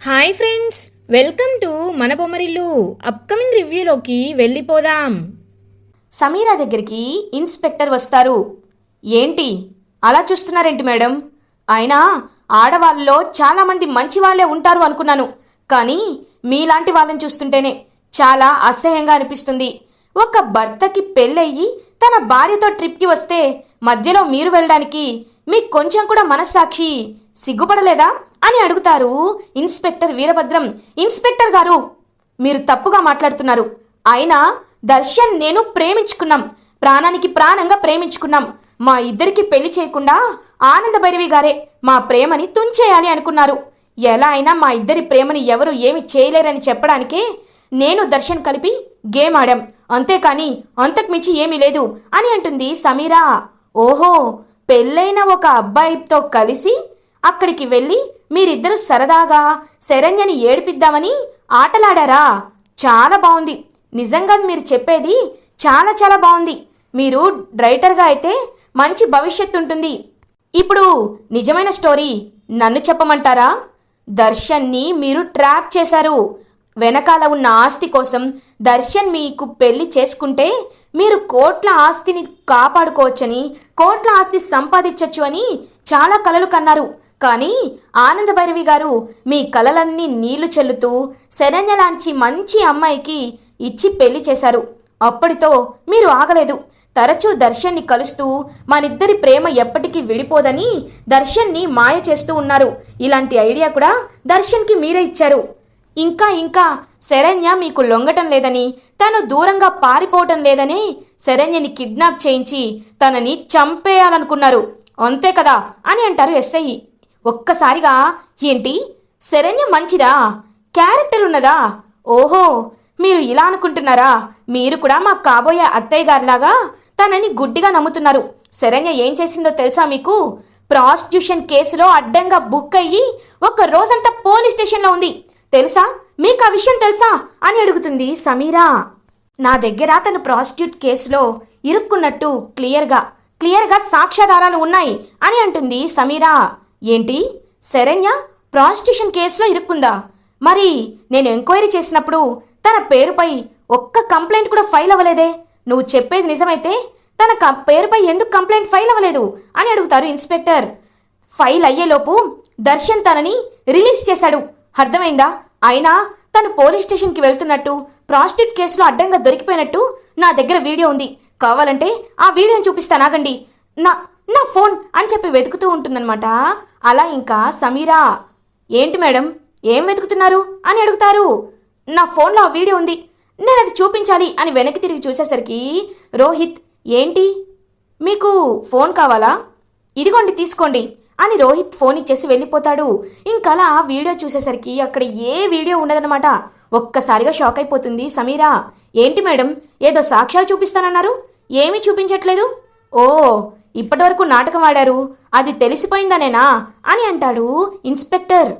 Hi friends welcome to మన Bommarillu upcoming రివ్యూలోకి వెళ్ళిపోదాం. సమీరా దగ్గరికి ఇన్స్పెక్టర్ వస్తారు. ఏంటి? అలా చూస్తున్నారేంటి మేడం? అయినా ఆడవాళ్ళలో చాలామంది మంచి వాళ్ళే ఉంటారు అనుకున్నాను. కానీ మీలాంటి వాళ్ళని చూస్తుంటేనే చాలా అసహ్యంగా అనిపిస్తుంది. ఒక భర్తకి పెళ్ళయ్యి తన భార్యతో ట్రిప్కి వస్తే మధ్యలో మీరు వెళ్ళడానికి మీకు కొంచెం కూడా మనస్సాక్షి సిగ్గుపడలేదా అని అడుగుతారు ఇన్స్పెక్టర్ వీరభద్రం. ఇన్స్పెక్టర్ గారు మీరు తప్పుగా మాట్లాడుతున్నారు. అయినా దర్శన్ నేను ప్రేమించుకున్నాం. ప్రాణానికి ప్రాణంగా ప్రేమించుకున్నాం. మా ఇద్దరికి పెళ్ళి చేయకుండా ఆనంద భైరవి గారే మా ప్రేమని తుంచేయాలి అనుకున్నారు. ఎలా అయినా మా ఇద్దరి ప్రేమని ఎవరు ఏమి చేయలేరని చెప్పడానికే నేను దర్శన్ కలిపి గేమ్ ఆడాం అంతేకాని అంతకుమించి ఏమీ లేదు అని అంటుంది సమీరా. ఓహో పెళ్ళైన ఒక అబ్బాయితో కలిసి అక్కడికి వెళ్ళి మీరిద్దరు సరదాగా శరణ్యని ఏడిపిద్దామని ఆటలాడారా? చాలా బాగుంది నిజంగా మీరు చెప్పేది చాలా చాలా బాగుంది మీరు రైటర్గా అయితే మంచి భవిష్యత్తు ఉంటుంది. ఇప్పుడు నిజమైన స్టోరీ నన్ను చెప్పమంటారా? దర్శన్ని మీరు ట్రాప్ చేశారు. వెనకాల ఉన్న ఆస్తి కోసం దర్శన్ మీకు పెళ్ళి చేసుకుంటే మీరు కోట్ల ఆస్తిని కాపాడుకోవచ్చని కోట్ల ఆస్తి సంపాదించవచ్చు అని చాలా కలలు కన్నారు. కానీ ఆనంద భైరవి గారు మీ కలలన్నీ నీళ్ళు చెల్లుతూ శరణ్య లాంటి మంచి అమ్మాయికి ఇచ్చి పెళ్ళి చేశారు. అప్పటితో మీరు ఆగలేదు. తరచూ దర్శన్ని కలుస్తూ మనిద్దరి ప్రేమ ఎప్పటికీ విడిపోదని దర్శన్ని మాయ చేస్తూ ఉన్నారు. ఇలాంటి ఐడియా కూడా దర్శన్కి మీరే ఇచ్చారు. ఇంకా ఇంకా శరణ్య మీకు లొంగటం లేదని తను దూరంగా పారిపోవటం లేదని శరణ్యని కిడ్నాప్ చేయించి తనని చంపేయాలనుకున్నారు. అంతే కదా అని అంటారు ఎస్ఐ. ఒక్కసారిగా ఏంటి? శరణ్య మంచిదా? క్యారెక్టర్ ఉన్నదా? ఓహో మీరు ఇలా అనుకుంటున్నారా? మీరు కూడా మా కాబోయే అత్తయ్య గారిలాగా తనని గుడ్డిగా నమ్ముతున్నారు. శరణ్య ఏం చేసిందో తెలుసా మీకు? ప్రాస్టిట్యూషన్ కేసులో అడ్డంగా బుక్ అయ్యి ఒక రోజంతా పోలీస్ స్టేషన్లో ఉంది. తెలుసా? మీకు ఆ విషయం తెలుసా అని అడుగుతుంది సమీరా. నా దగ్గర తను ప్రాస్టిట్యూట్ కేసులో ఇరుక్కున్నట్టు క్లియర్గా క్లియర్గా సాక్ష్యాధారాలు ఉన్నాయి అని అంటుంది సమీరా. ఏంటి? శరణ్య ప్రాస్టిట్యూషన్ కేసులో ఇరుక్కుందా? మరి నేను ఎంక్వైరీ చేసినప్పుడు తన పేరుపై ఒక్క కంప్లైంట్ కూడా ఫైల్ అవ్వలేదే. నువ్వు చెప్పేది నిజమైతే తన క- పేరుపై ఎందుకు కంప్లైంట్ ఫైల్ అవ్వలేదు అని అడుగుతారు ఇన్స్పెక్టర్. ఫైల్ అయ్యేలోపు దర్శన్ తనని రిలీజ్ చేశాడు. అర్థమైందా? అయినా తను పోలీస్ స్టేషన్కి వెళ్తున్నట్టు ప్రాస్టిట్యూట్ కేసులో అడ్డంగా దొరికిపోయినట్టు నా దగ్గర వీడియో ఉంది. కావాలంటే ఆ వీడియోని చూపిస్తానాగండి నా నా ఫోన్ అని చెప్పి వెతుకుతూ ఉంటుందన్నమాట. అలా ఇంకా సమీరా ఏంటి మేడం? ఏం వెతుకుతున్నారు అని అడుగుతారు. నా ఫోన్లో ఆ వీడియో ఉంది. నేను అది చూపించాలి అని వెనక్కి తిరిగి చూసేసరికి రోహిత్ ఏంటి? మీకు ఫోన్ కావాలా? ఇదిగోండి తీసుకోండి. అని రోహిత్ ఫోన్ ఇచ్చేసి వెళ్ళిపోతాడు. ఇంకలా వీడియో చూసేసరికి అక్కడ ఏ వీడియో ఉండదన్నమాట. ఒక్కసారిగా షాక్ అయిపోతుంది సమీరా. ఏంటి మేడం ఏదో సాక్ష్యాలు చూపిస్తానన్నారు? ఏమీ చూపించట్లేదు? ఓ ఇప్పటివరకు నాటకం ఆడారు. అది తెలిసిపోయిందనేనా? అని అంటాడు ఇన్స్పెక్టర్.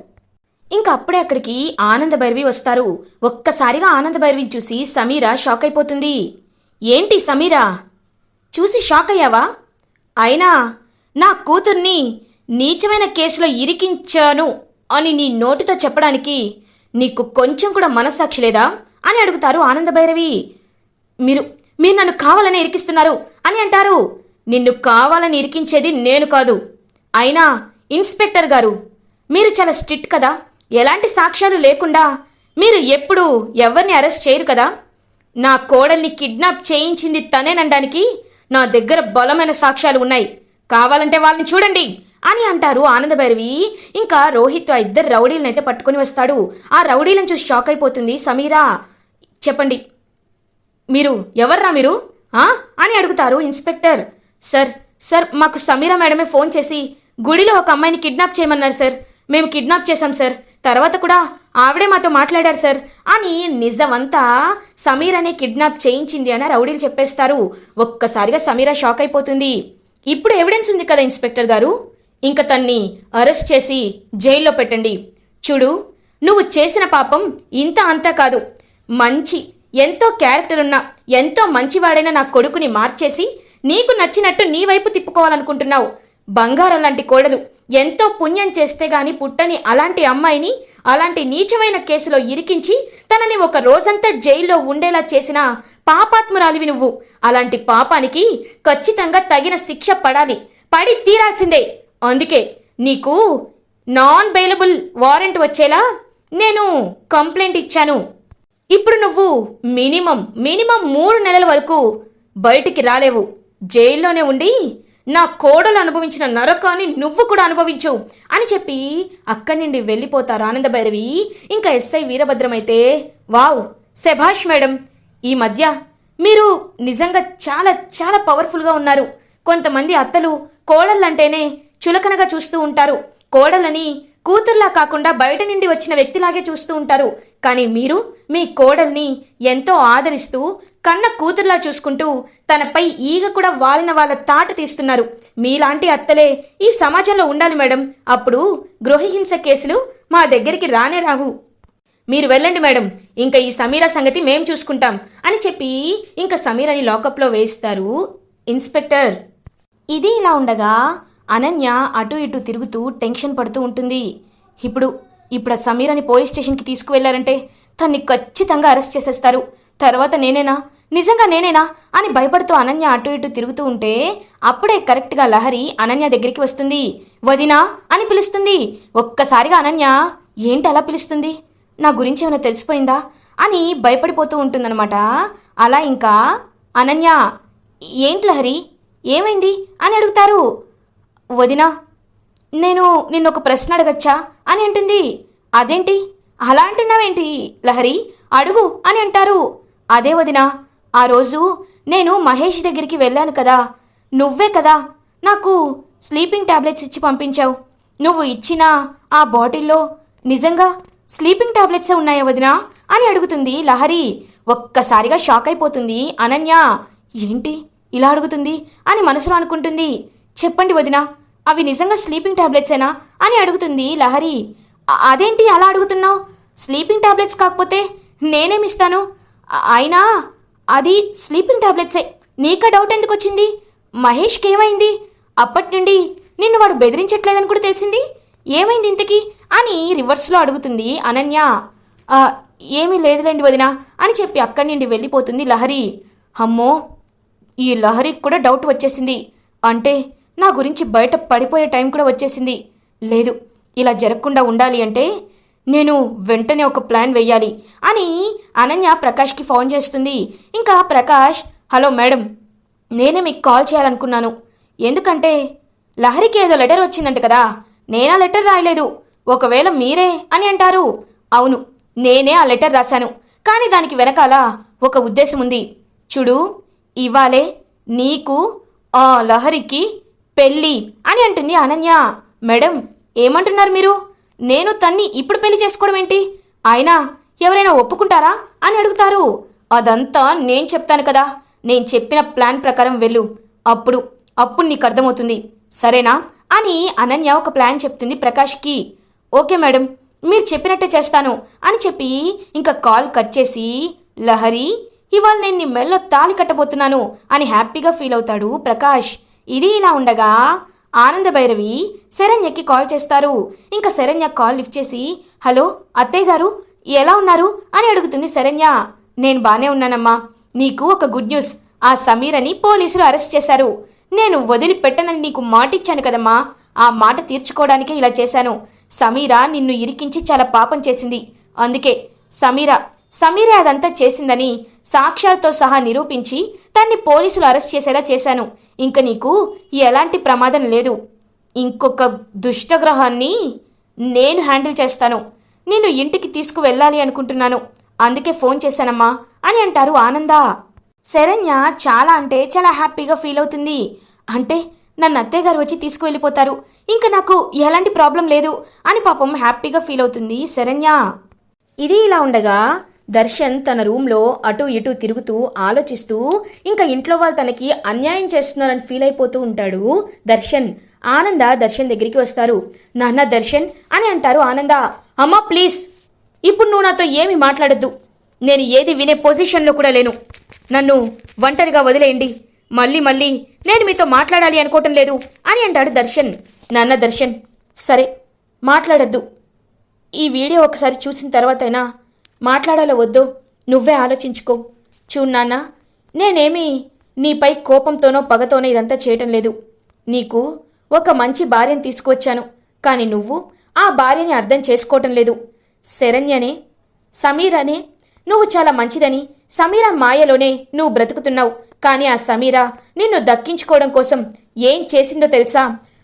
ఇంక అప్పుడే అక్కడికి ఆనంద భైరవి వస్తారు. ఒక్కసారిగా ఆనంద భైరవిని చూసి సమీరా షాక్ అయిపోతుంది. ఏంటి సమీరా? చూసి షాక్ అయ్యావా? అయినా నా కూతుర్ని నీచమైన కేసులో ఇరికించాను అని నీ నోటితో చెప్పడానికి నీకు కొంచెం కూడా మనస్సాక్షి లేదా? అని అడుగుతారు ఆనందభైరవి. మీరు మీరు నన్ను కావాలని ఇరికిస్తున్నారు అని అంటారు. నిన్ను కావాలని ఇరికించేది నేను కాదు. అయినా ఇన్స్పెక్టర్ గారు మీరు చాలా స్ట్రిక్ట్ కదా? ఎలాంటి సాక్ష్యాలు లేకుండా మీరు ఎప్పుడు ఎవరిని అరెస్ట్ చేయరు కదా? నా కోడల్ని కిడ్నాప్ చేయించింది తనేనడానికి నా దగ్గర బలమైన సాక్ష్యాలు ఉన్నాయి. కావాలంటే వాళ్ళని చూడండి. అని అంటారు ఆనందభైరవి ఇంకా రోహిత్ ఆ ఇద్దరు రౌడీలను అయితే పట్టుకొని వస్తాడు. ఆ రౌడీలను చూసి షాక్ అయిపోతుంది సమీరా. చెప్పండి. మీరు ఎవర్రా మీరు? అని అడుగుతారు ఇన్స్పెక్టర్. సార్ సార్ మాకు సమీరా మేడమే ఫోన్ చేసి గుడిలో ఒక అమ్మాయిని కిడ్నాప్ చేయమన్నారు సార్. మేము కిడ్నాప్ చేశాం సార్. తర్వాత కూడా ఆవిడే మాతో మాట్లాడారు సార్. అని నిజమంతా అనే కిడ్నాప్ చేయించింది అని రౌడీలు చెప్పేస్తారు. ఒక్కసారిగా సమీరా షాక్ అయిపోతుంది. ఇప్పుడు ఎవిడెన్స్ ఉంది కదా ఇన్స్పెక్టర్ గారు? ఇంక తన్ని అరెస్ట్ చేసి జైల్లో పెట్టండి. చూడు నువ్వు చేసిన పాపం ఇంత అంతా కాదు. మంచి ఎంతో క్యారెక్టర్ ఉన్న ఎంతో మంచివాడైన నా కొడుకుని మార్చేసి నీకు నచ్చినట్టు నీ వైపు తిప్పుకోవాలనుకుంటున్నావు. బంగారం లాంటి కోడలు ఎంతో పుణ్యం చేస్తే గాని పుట్టని అలాంటి అమ్మాయిని అలాంటి నీచమైన కేసులో ఇరికించి తనని ఒక రోజంతా జైల్లో ఉండేలా చేసిన పాపాత్మురాలివి నువ్వు. అలాంటి పాపానికి ఖచ్చితంగా తగిన శిక్ష పడాలి. పడి తీరాల్సిందే. అందుకే నీకు నాన్ బెయిలబుల్ వారెంట్ వచ్చేలా నేను కంప్లైంట్ ఇచ్చాను. ఇప్పుడు నువ్వు మినిమం మినిమం మూడు నెలల వరకు బయటికి రాలేవు. జైల్లోనే ఉండి నా కోడలు అనుభవించిన నరకాన్ని నువ్వు కూడా అనుభవించు అని చెప్పి అక్కడి నుండి వెళ్ళిపోతారు ఆనందభైరవి ఇంకా ఎస్ఐ వీరభద్రం అయితే వావ్ శభాష్ మేడం ఈ మధ్య మీరు నిజంగా చాలా చాలా పవర్ఫుల్గా ఉన్నారు. కొంతమంది అత్తలు కోడళ్ళంటేనే చులకనగా చూస్తూ ఉంటారు. కోడలని కూతుర్లా కాకుండా బయట నుండి వచ్చిన వ్యక్తిలాగే చూస్తూ ఉంటారు. కానీ మీరు మీ కోడల్ని ఎంతో ఆదరిస్తూ కన్న కూతుర్లా చూసుకుంటూ తనపై ఈగ కూడా వాలిన వాళ్ళ తాట తీస్తున్నారు. మీలాంటి అత్తలే ఈ సమాజంలో ఉండాలి మేడం. అప్పుడు గృహహింస కేసులు మా దగ్గరికి రానే రావు. మీరు వెళ్ళండి మేడం. ఇంకా ఈ సమీరా సంగతి మేం చూసుకుంటాం అని చెప్పి ఇంకా సమీరని లాకప్లో వేస్తారు ఇన్స్పెక్టర్. ఇది ఇలా ఉండగా అనన్య అటు ఇటు తిరుగుతూ టెన్షన్ పడుతూ ఉంటుంది. ఇప్పుడు ఇప్పుడు ఆ సమీరని పోలీస్ స్టేషన్కి తీసుకువెళ్ళారంటే తన్ని ఖచ్చితంగా అరెస్ట్ చేసేస్తారు. తర్వాత నేనేనా? నిజంగా నేనేనా? అని భయపడుతూ అనన్య అటు ఇటు తిరుగుతూ ఉంటే అప్పుడే కరెక్ట్గా లహరి అనన్య దగ్గరికి వస్తుంది. వదినా అని పిలుస్తుంది. ఒక్కసారిగా అనన్య ఏంటి అలా పిలుస్తుంది? నా గురించి ఏమైనా తెలిసిపోయిందా? అని భయపడిపోతూ ఉంటుందన్నమాట. అలా ఇంకా అనన్య ఏంటి లహరి? ఏమైంది? అని అడుగుతారు. వదినా నేను నిన్న ఒక ప్రశ్న అడగచ్చా? అని అంటుంది. అదేంటి? అలా అంటున్నావేంటి? లహరి అడుగు అని అంటారు. అదే వదినా ఆ రోజు నేను మహేష్ దగ్గరికి వెళ్ళాను కదా. నువ్వే కదా నాకు స్లీపింగ్ టాబ్లెట్స్ ఇచ్చి పంపించావు. నువ్వు ఇచ్చిన ఆ బాటిల్లో నిజంగా స్లీపింగ్ టాబ్లెట్సే ఉన్నాయా వదినా? అని అడుగుతుంది లహరి. ఒక్కసారిగా షాక్ అయిపోతుంది అనన్య. ఏంటి ఇలా అడుగుతుంది అని మనసులో అనుకుంటుంది. చెప్పండి వదినా అవి నిజంగా స్లీపింగ్ టాబ్లెట్సేనా అని అడుగుతుంది లహరి. అదేంటి అలా అడుగుతున్నావు? స్లీపింగ్ టాబ్లెట్స్ కాకపోతే నేనేమిస్తాను అయినా అది స్లీపింగ్ టాబ్లెట్సే నీకా డౌట్ ఎందుకు వచ్చింది? మహేష్కి ఏమైంది? అప్పటి నుండి నిన్ను వాడు బెదిరించట్లేదని కూడా తెలిసింది? ఏమైంది ఇంతకీ? అని రివర్స్లో అడుగుతుంది అనన్య. ఏమీ లేదులేండి వదినా అని చెప్పి అక్కడి నుండి వెళ్ళిపోతుంది లహరి. అమ్మో ఈ లహరికి కూడా డౌట్ వచ్చేసింది. అంటే నా గురించి బయట పడిపోయే టైం కూడా వచ్చేసింది. లేదు ఇలా జరగకుండా ఉండాలి అంటే నేను వెంటనే ఒక ప్లాన్ వెయ్యాలి అని అనన్య ప్రకాష్కి ఫోన్ చేస్తుంది. ఇంకా ప్రకాష్ హలో మేడం నేనే మీకు కాల్ చేయాలనుకున్నాను. ఎందుకంటే లహరికి ఏదో లెటర్ వచ్చిందంట కదా నేనా లెటర్ రాయలేదు. ఒకవేళ మీరే అని అంటారు. అవును నేనే ఆ లెటర్ రాశాను. కానీ దానికి వెనకాల ఒక ఉద్దేశం ఉంది. చూడు ఇవాళే నీకు ఆ లహరికి పెళ్ళి అని అంటుంది అనన్య. మేడం ఏమంటున్నారు మీరు? నేను తన్ని ఇప్పుడు పెళ్ళి చేసుకోవడం ఏంటి? అయినా ఎవరైనా ఒప్పుకుంటారా అని అడుగుతారు. అదంతా నేను చెప్తాను కదా. నేను చెప్పిన ప్లాన్ ప్రకారం వెళ్ళు. అప్పుడు అప్పుడు నీకు అర్థమవుతుంది. సరేనా? అని అనన్య ఒక ప్లాన్ చెప్తుంది ప్రకాష్కి. ఓకే మేడం మీరు చెప్పినట్టే చేస్తాను అని చెప్పి ఇంకా కాల్ కట్ చేసి లహరి ఇవాళ నేను నీ మెల్లో తాళి కట్టబోతున్నాను అని హ్యాపీగా ఫీల్ అవుతాడు ప్రకాష్. ఇది ఇలా ఉండగా ఆనంద భైరవి శరణ్యకి కాల్ చేస్తారు. ఇంకా శరణ్య కాల్ లిఫ్ట్ చేసి హలో అత్తయ్య గారు ఎలా ఉన్నారు? అని అడుగుతుంది శరణ్య. నేను బానే ఉన్నానమ్మా. నీకు ఒక గుడ్ న్యూస్. ఆ సమీర్ అని పోలీసులు అరెస్ట్ చేశారు. నేను వదిలిపెట్టనని నీకు మాటిచ్చాను కదమ్మా. ఆ మాట తీర్చుకోవడానికే ఇలా చేశాను. సమీరా నిన్ను ఇరికించి చాలా పాపం చేసింది. అందుకే సమీరా సమీరే అదంతా చేసిందని సాక్ష్యాలతో సహా నిరూపించి తన్ని పోలీసులు అరెస్ట్ చేసేలా చేశాను. ఇంక నీకు ఎలాంటి ప్రమాదం లేదు. ఇంకొక దుష్టగ్రహాన్ని నేను హ్యాండిల్ చేస్తాను. నేను ఇంటికి తీసుకువెళ్ళాలి అనుకుంటున్నాను. అందుకే ఫోన్ చేశానమ్మా అని అంటారు ఆనంద. శరణ్య చాలా అంటే చాలా హ్యాపీగా ఫీల్ అవుతుంది. అంటే నన్ను అత్తయ్య గారు వచ్చి తీసుకువెళ్ళిపోతారు. ఇంకా నాకు ఎలాంటి ప్రాబ్లం లేదు అని పాపం హ్యాపీగా ఫీల్ అవుతుంది శరణ్య. ఇది ఇలా ఉండగా దర్శన్ తన రూమ్లో అటు ఇటు తిరుగుతూ ఆలోచిస్తూ ఇంకా ఇంట్లో వాళ్ళు తనకి అన్యాయం చేస్తున్నారని ఫీల్ అయిపోతూ ఉంటాడు దర్శన్. ఆనంద దర్శన్ దగ్గరికి వస్తారు. నాన్న దర్శన్ అని అంటారు ఆనంద. అమ్మా ప్లీజ్. ఇప్పుడు నువ్వు నాతో ఏమి మాట్లాడద్దు. నేను ఏది వినే పొజిషన్లో కూడా లేను. నన్ను ఒంటరిగా వదిలేయండి. మళ్ళీ మళ్ళీ నేను మీతో మాట్లాడాలి అనుకోవటం లేదు అని అంటాడు దర్శన్. నాన్న దర్శన్ సరే మాట్లాడద్దు. ఈ వీడియో ఒకసారి చూసిన తర్వాతైనా మాట్లాడాలో వద్దు? నువ్వే ఆలోచించుకో. చూడు నాన్న నేనేమీ నీపై కోపంతోనో పగతోనో ఇదంతా చేయటం లేదు. నీకు ఒక మంచి భార్యను తీసుకువచ్చాను. కానీ నువ్వు ఆ భార్యని అర్థం చేసుకోవటం లేదు. శరణ్యనే సమీరనే నువ్వు చాలా మంచిదని సమీర మాయలోనే నువ్వు బ్రతుకుతున్నావు. కానీ ఆ సమీర నిన్ను దక్కించుకోవడం కోసం ఏం చేసిందో తెలుసా?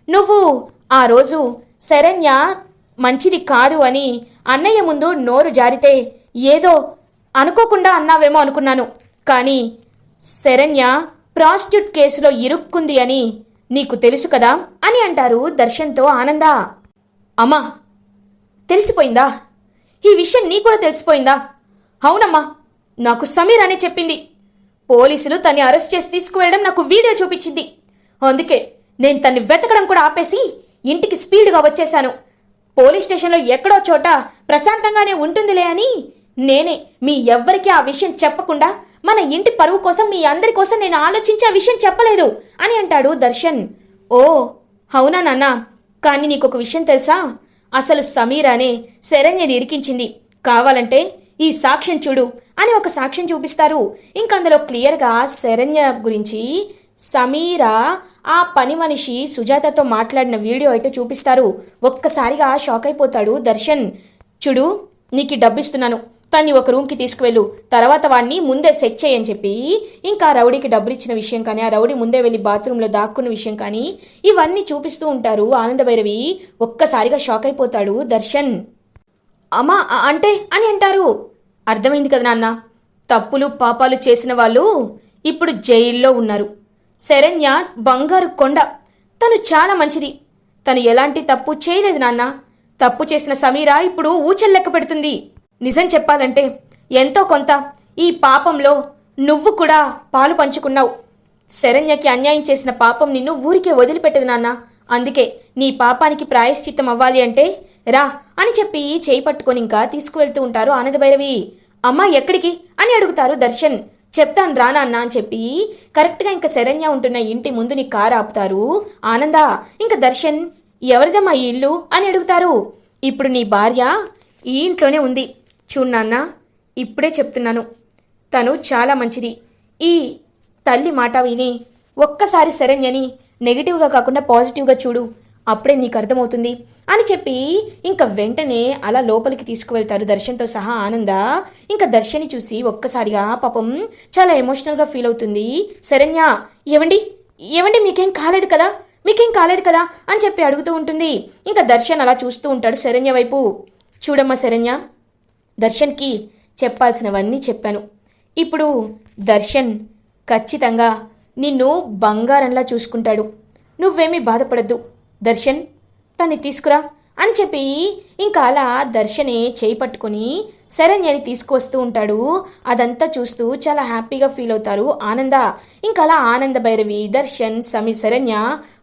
నువ్వు ఆ రోజు శరణ్య మంచిది కాదు అని అన్నయ్య ముందు నోరు జారితే ఏదో అనుకోకుండా అన్నావేమో అనుకున్నాను. కానీ శరణ్య ప్రాస్టిట్యూట్ కేసులో ఇరుక్కుంది అని నీకు తెలుసు కదా అని అంటారు దర్శన్తో ఆనంద. అమ్మా తెలిసిపోయిందా? ఈ విషయం నీ కూడా తెలిసిపోయిందా? అవునమ్మా నాకు సమీర్ అనే చెప్పింది. పోలీసులు తన్ని అరెస్ట్ చేసి తీసుకువెళ్ళడం నాకు వీడియో చూపించింది. అందుకే నేను తన్ని వెతకడం కూడా ఆపేసి ఇంటికి స్పీడ్గా వచ్చేశాను. పోలీస్ స్టేషన్లో ఎక్కడో చోట ప్రశాంతంగానే ఉంటుందిలే అని నేనే మీ ఎవ్వరికీ ఆ విషయం చెప్పకుండా మన ఇంటి పరువు కోసం మీ అందరి కోసం నేను ఆలోచించి ఆ విషయం చెప్పలేదు అని అంటాడు దర్శన్. ఓ అవునా నాన్న? కానీ నీకు ఒక విషయం తెలుసా? అసలు సమీరానే శరణ్యని ఇరికించింది. కావాలంటే ఈ సాక్ష్యం చూడు అని ఒక సాక్ష్యం చూపిస్తారు. ఇంకందులో క్లియర్గా శరణ్య గురించి సమీర ఆ పని మనిషి సుజాతతో మాట్లాడిన వీడియో అయితే చూపిస్తారు. ఒక్కసారిగా షాక్ అయిపోతాడు దర్శన్. చూడు నీకు డబ్బిస్తున్నాను తన్ని ఒక రూమ్కి తీసుకువెళ్ళు. తర్వాత వాడిని ముందే సెట్ చేయని చెప్పి ఇంకా ఆ రౌడీకి డబ్బులు ఇచ్చిన విషయం కానీ ఆ రౌడీ ముందే వెళ్ళి బాత్రూంలో దాక్కున్న విషయం కానీ ఇవన్నీ చూపిస్తూ ఉంటారు ఆనందభైరవి. ఒక్కసారిగా షాక్ అయిపోతాడు దర్శన్. అమ్మా అంటే అని అంటారు. అర్థమైంది కదా నాన్న? తప్పులు పాపాలు చేసిన వాళ్ళు ఇప్పుడు జైల్లో ఉన్నారు. శరణ్య బంగారు కొండ. తను చాలా మంచిది. తను ఎలాంటి తప్పు చేయలేదు నాన్న. తప్పు చేసిన సమీరా ఇప్పుడు ఊచల్లెక్క పెడుతుంది. నిజం చెప్పాలంటే ఎంతో కొంత ఈ పాపంలో నువ్వు కూడా పాలు పంచుకున్నావు. శరణ్యకి అన్యాయం చేసిన పాపం నిన్ను ఊరికే వదిలిపెట్టదు నాన్న. అందుకే నీ పాపానికి ప్రాయశ్చిత్తం అవ్వాలి అంటే రా అని చెప్పి చేయి పట్టుకొని ఇంకా తీసుకువెళ్తూ ఉంటారు ఆనందభైరవి. అమ్మా ఎక్కడికి? అని అడుగుతారు దర్శన్. చెప్తాను రా నాన్న అని చెప్పి కరెక్ట్గా ఇంకా శరణ్య ఉంటున్న ఇంటి ముందు నీ కారు ఆపుతారు. ఆనంద ఇంకా దర్శన్ ఎవరిదమ్మా ఈ ఇల్లు? అని అడుగుతారు. ఇప్పుడు నీ భార్య ఈ ఇంట్లోనే ఉంది. చూడు నాన్న. ఇప్పుడే చెప్తున్నాను. తను చాలా మంచిది. ఈ తల్లి మాట విని ఒక్కసారి శరణ్యని నెగిటివ్గా కాకుండా పాజిటివ్గా చూడు. అప్పుడే నీకు అర్థమవుతుంది అని చెప్పి ఇంకా వెంటనే అలా లోపలికి తీసుకువెళ్తారు దర్శన్తో సహా ఆనంద. ఇంకా దర్శని చూసి ఒక్కసారిగా పాపం చాలా ఎమోషనల్గా ఫీల్ అవుతుంది. శరణ్య ఏవండి? ఏవండి మీకేం కాలేదు కదా? మీకేం కాలేదు కదా? అని చెప్పి అడుగుతూ ఉంటుంది. ఇంకా దర్శన్ అలా చూస్తూ ఉంటాడు శరణ్య వైపు. చూడమ్మా శరణ్య. దర్శన్కి చెప్పాల్సినవన్నీ చెప్పాను. ఇప్పుడు దర్శన్ ఖచ్చితంగా నిన్ను బంగారంలా చూసుకుంటాడు. నువ్వేమీ బాధపడద్దు. దర్శన్ తన్ని తీసుకురా అని చెప్పి ఇంకా అలా దర్శనే చేయి పట్టుకొని శరణ్యని తీసుకొస్తూ ఉంటాడు. అదంతా చూస్తూ చాలా హ్యాపీగా ఫీల్ అవుతారు. ఆనంద ఇంకా అలా ఆనంద భైరవి దర్శన్ సమీ శరణ్య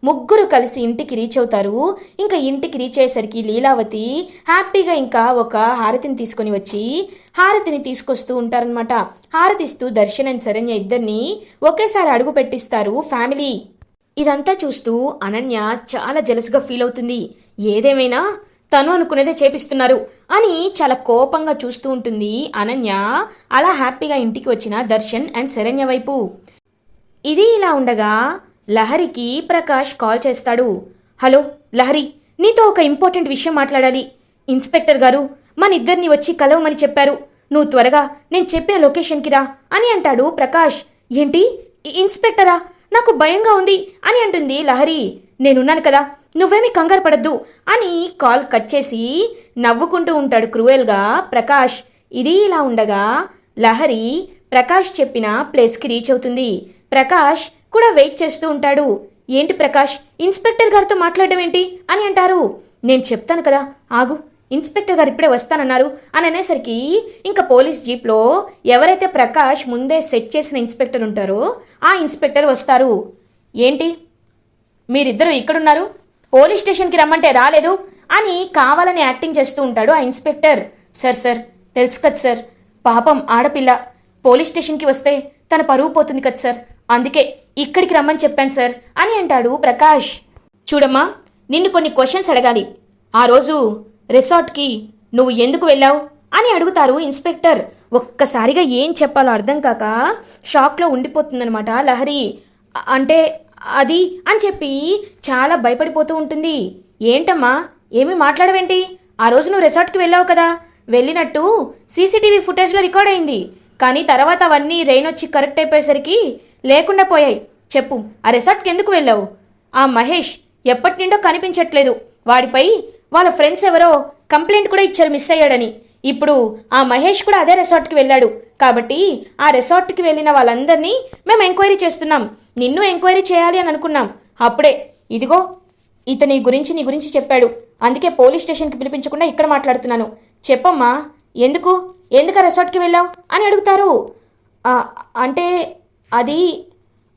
ముగ్గురు కలిసి ఇంటికి రీచ్ అవుతారు. ఇంకా ఇంటికి రీచ్ అయ్యేసరికి లీలావతి హ్యాపీగా ఇంకా ఒక హారతిని తీసుకొని వచ్చి హారతిని తీసుకొస్తూ ఉంటారనమాట హారతిస్తూ దర్శన్ అండ్ శరణ్య ఇద్దరిని ఒకేసారి అడుగు పెట్టిస్తారు ఫ్యామిలీ. ఇదంతా చూస్తూ అనన్య చాలా జలసుగా ఫీల్ అవుతుంది. ఏదేమైనా తను అనుకునేదే చేపిస్తున్నారు అని చాలా కోపంగా చూస్తూ ఉంటుంది అనన్య. అలా హ్యాపీగా ఇంటికి వచ్చిన దర్శన్ అండ్ శరణ్య వైపు. ఇది ఇలా ఉండగా లహరికి ప్రకాష్ కాల్ చేస్తాడు. హలో లహరి నీతో ఒక ఇంపార్టెంట్ విషయం మాట్లాడాలి. ఇన్స్పెక్టర్ గారు మన ఇద్దరిని వచ్చి కలవమని చెప్పారు. నువ్వు త్వరగా నేను చెప్పిన లొకేషన్కి రా అని అంటాడు ప్రకాష్. ఏంటి? ఇన్స్పెక్టరా? నాకు భయంగా ఉంది అని అంటుంది లహరి. నేనున్నాను కదా నువ్వేమీ కంగారు పడద్దు అని కాల్ కట్ చేసి నవ్వుకుంటూ ఉంటాడు క్రూయల్గా ప్రకాష్. ఇది ఇలా ఉండగా లహరి ప్రకాష్ చెప్పిన ప్లేస్కి రీచ్ అవుతుంది. ప్రకాష్ కూడా వెయిట్ చేస్తూ ఉంటాడు. ఏంటి ప్రకాష్ ఇన్స్పెక్టర్ గారితో మాట్లాడడం ఏంటి అని అంటారు. నేను చెప్తాను కదా ఆగు ఇన్స్పెక్టర్ గారు ఇప్పుడే వస్తానన్నారు అని అనేసరికి ఇంకా పోలీస్ జీప్లో ఎవరైతే ప్రకాష్ ముందే సెట్ చేసిన ఇన్స్పెక్టర్ ఉంటారో ఆ ఇన్స్పెక్టర్ వస్తారు. ఏంటి? మీరిద్దరూ ఇక్కడున్నారు. పోలీస్ స్టేషన్కి రమ్మంటే రాలేదు అని కావాలని యాక్టింగ్ చేస్తూ ఉంటాడు ఆ ఇన్స్పెక్టర్. సార్ సార్ తెలుసు కదా సార్ పాపం ఆడపిల్ల. పోలీస్ స్టేషన్కి వస్తే తన పరువు పోతుంది కదా సార్. అందుకే ఇక్కడికి రమ్మని చెప్పాను సార్ అని అంటాడు ప్రకాష్. చూడమ్మా నిన్ను కొన్ని క్వశ్చన్స్ అడగాలి. ఆ రోజు రిసార్ట్కి నువ్వు ఎందుకు వెళ్ళావు అని అడుగుతారు ఇన్స్పెక్టర్. ఒక్కసారిగా ఏం చెప్పాలో అర్థం కాక షాక్లో ఉండిపోతుందనమాట లహరి. అంటే అది అని చెప్పి చాలా భయపడిపోతూ ఉంటుంది. ఏంటమ్మా? ఏమీ మాట్లాడవేంటి? ఆ రోజు నువ్వు రిసార్ట్కి వెళ్ళావు కదా. వెళ్ళినట్టు సీసీటీవీ ఫుటేజ్లో రికార్డ్ అయింది. కానీ తర్వాత అవన్నీ రెయిన్ వచ్చి కరెక్ట్ అయిపోయేసరికి లేకుండా పోయాయి. చెప్పు ఆ రిసార్ట్కి ఎందుకు వెళ్ళావు? ఆ మహేష్ ఎప్పటి నుండో కనిపించట్లేదు. వాడిపై వాళ్ళ ఫ్రెండ్స్ ఎవరో కంప్లైంట్ కూడా ఇచ్చారు మిస్ అయ్యాడని. ఇప్పుడు ఆ మహేష్ కూడా అదే రిసార్ట్కి వెళ్ళాడు. కాబట్టి ఆ రిసార్ట్కి వెళ్ళిన వాళ్ళందరినీ మేము ఎంక్వైరీ చేస్తున్నాం. నిన్ను ఎంక్వైరీ చేయాలి అని అనుకున్నాం. అప్పుడే ఇదిగో ఇతని గురించి నీ గురించి చెప్పాడు. అందుకే పోలీస్ స్టేషన్కి పిలిపించకుండా ఇక్కడ మాట్లాడుతున్నాను. చెప్పమ్మా ఎందుకు? ఎందుకు ఆ రిసార్ట్కి వెళ్ళావు? అని అడుగుతారు. అంటే అది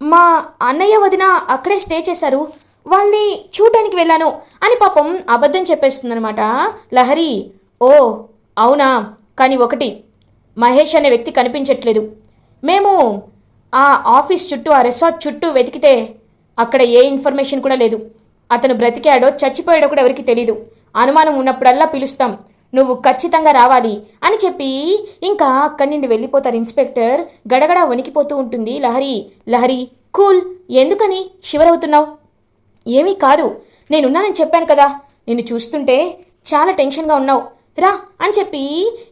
మా అన్నయ్య వదిన అక్కడే స్టే చేశారు. వాళ్ళని చూడడానికి వెళ్ళాను. అని పాపం అబద్ధం చెప్పేస్తుందనమాట లహరి ఓ అవునా? కానీ ఒకటి మహేష్ అనే వ్యక్తి కనిపించట్లేదు. మేము ఆ ఆఫీస్ చుట్టూ ఆ రిసార్ట్ చుట్టూ వెతికితే అక్కడ ఏ ఇన్ఫర్మేషన్ కూడా లేదు. అతను బ్రతికాడో చచ్చిపోయాడో కూడా ఎవరికి తెలీదు. అనుమానం ఉన్నప్పుడల్లా పిలుస్తాం. నువ్వు ఖచ్చితంగా రావాలి అని చెప్పి ఇంకా అక్కడి నుండి వెళ్ళిపోతారు ఇన్స్పెక్టర్. గడగడ వణికిపోతూ ఉంటుంది. లహరి లహరి కూల్ ఎందుకని షివరవుతున్నావు ఏమీ కాదు. నేనున్నానని చెప్పాను కదా. నిన్ను చూస్తుంటే చాలా టెన్షన్గా ఉన్నావు. రా అని చెప్పి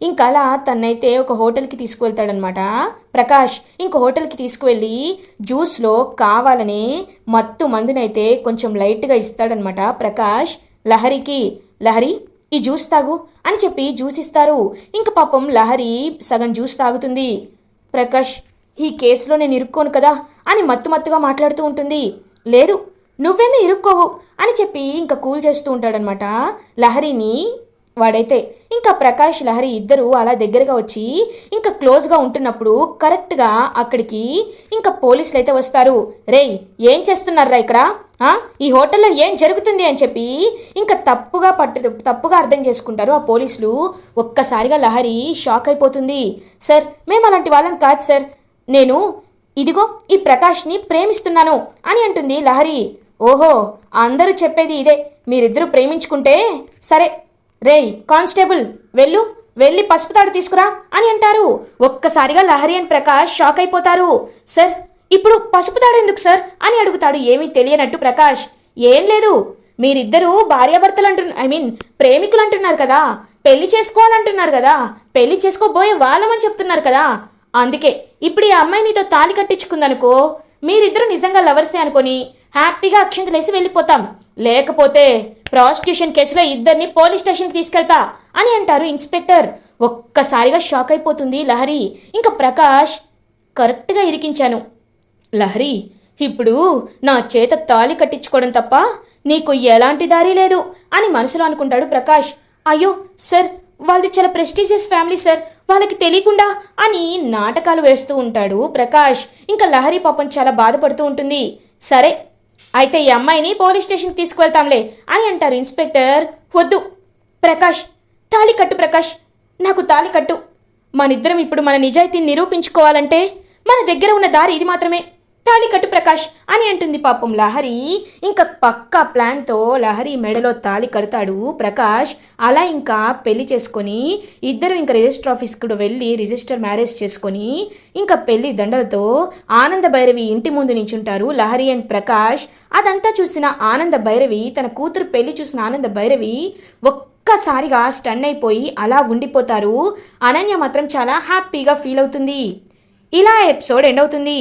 ఇంకలా అలా తన్నైతే ఒక హోటల్కి తీసుకువెళ్తాడనమాట. ప్రకాష్ ఇంక హోటల్కి తీసుకువెళ్ళి జ్యూస్లో కావాలనే మత్తు మందునైతే కొంచెం లైట్గా ఇస్తాడనమాట ప్రకాష్. లహరికి లహరి ఈ జ్యూస్ తాగు అని చెప్పి జ్యూస్ ఇస్తారు. ఇంక పాపం లహరి సగం జ్యూస్ తాగుతుంది. ప్రకాష్ ఈ కేసులో నేను ఇరుక్కోను కదా అని మత్తు మత్తుగా మాట్లాడుతూ ఉంటుంది. లేదు నువ్వేమీ ఇరుక్కోవు అని చెప్పి ఇంకా కూల్ చేస్తూ ఉంటాడనమాట. లహరిని వాడైతే ఇంకా ప్రకాష్ లహరి ఇద్దరు అలా దగ్గరగా వచ్చి ఇంకా క్లోజ్గా ఉంటున్నప్పుడు కరెక్ట్గా అక్కడికి ఇంకా పోలీసులు అయితే వస్తారు. రేయ్ ఏం చేస్తున్నారా ఇక్కడ? ఈ హోటల్లో ఏం జరుగుతుంది అని చెప్పి ఇంకా తప్పుగా పట్టు తప్పుగా అర్థం చేసుకుంటారు ఆ పోలీసులు. ఒక్కసారిగా లహరి షాక్ అయిపోతుంది. సార్ మేము అలాంటి వాళ్ళం కాదు సార్. నేను ఇదిగో ఈ ప్రకాష్ని ప్రేమిస్తున్నాను అని అంటుంది లహరి. ఓహో అందరూ చెప్పేది ఇదే. మీరిద్దరూ ప్రేమించుకుంటే సరే రేయ్ కానిస్టేబుల్ వెళ్ళు వెళ్ళి పసుపు తాడు తీసుకురా అని అంటారు. ఒక్కసారిగా లహరి అండ్ ప్రకాష్ షాక్ అయిపోతారు. సార్ ఇప్పుడు పసుపు తాడు ఎందుకు సార్ అని అడుగుతాడు ఏమీ తెలియనట్టు ప్రకాష్. ఏం లేదు మీరిద్దరూ భార్యాభర్తలు అంటున్నారు ఐ మీన్ ప్రేమికులు అంటున్నారు కదా. పెళ్ళి చేసుకోవాలంటున్నారు కదా. పెళ్ళి చేసుకోబోయే వాళ్ళమని చెప్తున్నారు కదా. అందుకే ఇప్పుడు ఈ అమ్మాయి నీతో తాళి కట్టించుకుందనుకో మీరిద్దరూ నిజంగా లవర్సే అనుకొని హ్యాపీగా అక్షింతలేసి వెళ్ళిపోతాం. లేకపోతే ప్రాస్టిట్యూషన్ కేసులో ఇద్దరిని పోలీస్ స్టేషన్కి తీసుకెళ్తా అని అంటారు ఇన్స్పెక్టర్. ఒక్కసారిగా షాక్ అయిపోతుంది లహరి. ఇంకా ప్రకాష్ కరెక్ట్గా ఇరికించాను. లహరి ఇప్పుడు నా చేత తాళి కట్టించుకోవడం తప్ప నీకు ఎలాంటి దారి లేదు అని మనసులో అనుకుంటాడు ప్రకాష్. అయ్యో సార్ వాళ్ళది చాలా ప్రెస్టీజియస్ ఫ్యామిలీ సార్. వాళ్ళకి తెలియకుండా అని నాటకాలు వేస్తూ ఉంటాడు ప్రకాష్. ఇంకా లహరి పాపం చాలా బాధపడుతూ ఉంటుంది. సరే అయితే ఈ అమ్మాయిని పోలీస్ స్టేషన్కి తీసుకువెళ్తాంలే అని అంటారు ఇన్స్పెక్టర్. వద్దు ప్రకాష్ తాలి కట్టు ప్రకాష్ నాకు తాలి కట్టు. మనిద్దరం ఇప్పుడు మన నిజాయితీని నిరూపించుకోవాలంటే మన దగ్గర ఉన్న దారి ఇది మాత్రమే. తాళి కట్టు ప్రకాష్ అని అంటుంది పాపం లహరి. ఇంకా పక్కా ప్లాన్తో లహరి మెడలో తాళి కడతాడు ప్రకాష్. అలా ఇంకా పెళ్ళి చేసుకొని ఇద్దరు ఇంకా రిజిస్టర్ ఆఫీస్కి కూడా వెళ్ళి రిజిస్టర్ మ్యారేజ్ చేసుకొని ఇంకా పెళ్ళి దండలతో ఆనంద భైరవి ఇంటి ముందు నించుంటారు లహరి అండ్ ప్రకాష్. అదంతా చూసిన ఆనంద భైరవి తన కూతురు పెళ్ళి చూసిన ఆనంద భైరవి ఒక్కసారిగా స్టన్ అయిపోయి అలా ఉండిపోతారు. అనన్య మాత్రం చాలా హ్యాపీగా ఫీల్ అవుతుంది. ఇలా ఎపిసోడ్ ఎండ్ అవుతుంది.